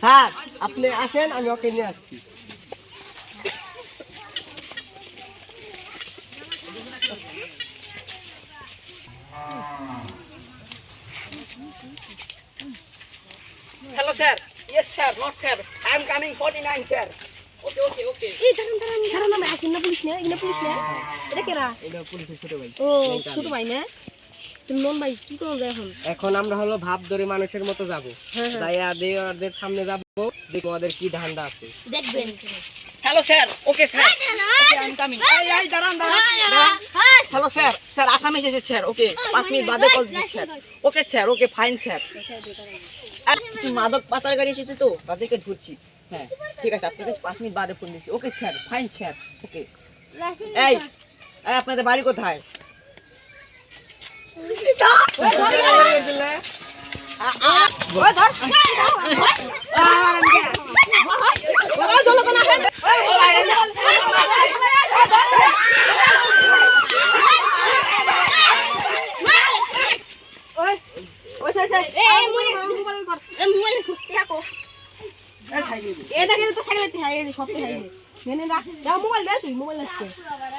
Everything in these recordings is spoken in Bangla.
স্যার আপনি আসেন আমি ওকে নিয়ে আসছি Hello, sir. Yes, sir. Not sir. I am coming 49, sir. Okay, okay, okay. এই দাঁড়ান দাঁড়ান দাঁড়ান আমরা আছি না পুলিশ না এগুলো পুলিশ না এটা কেরা এটা পুলিশের ছোট ভাই ও ছোট ভাই না তুমি নন ভাই কি করো এখন এখন আমরা হলো ভাব ধরে মানুষের মতো যাব হ্যাঁ, হ্যাঁ। ওদের সামনে যাব ওদের কি ধান্দা আছে দেখবেন I am coming. এই, এই, দাঁড়ান, দাঁড়ান। Hello, sir. Sir, আসামি এসেছে, sir. Okay, পাঁচ মিনিট বাদে কল দিচ্ছি, sir. Okay, sir. Okay, fine, sir. আর কিছু মাদক পাচারকারী এসেছে তো তাদেরকে ধরছি হ্যাঁ ঠিক আছে আপনার কাছে পাঁচ মিনিট বাদে ফোন দিচ্ছি okay sir fine sir okay এই, আপনাদের বাড়ি কোথায় ওই ওই স্যার স্যার এই মোবাইল মোবাইল কর এই মোবাইল রাখো এটা কিন্তু তো হাই গেছে সব দাও মোবাইল দে তুই মোবাইল আসছে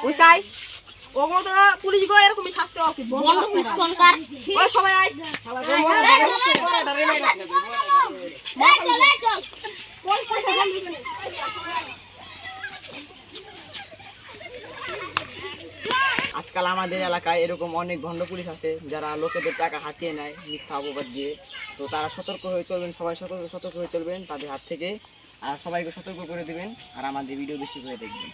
ওই সাই ওগুলো তো পুলিশ গো এরকমই শাস্তি আছে। বন্ধ পুলিশ ওই সবাই আয়। আজকাল আমাদের এলাকায় এরকম অনেক ভণ্ড পুলিশ আছে যারা লোকেদের টাকা হাতিয়ে নেয় মিথ্যা অপবাদ দিয়ে। তো তারা সতর্ক হয়ে চলবেন সবাই সতর্ক সতর্ক হয়ে চলবেন তাদের হাত থেকে। আর সবাইকে সতর্ক করে দিবেন আর আমাদের ভিডিও বেশি করে দেখবেন।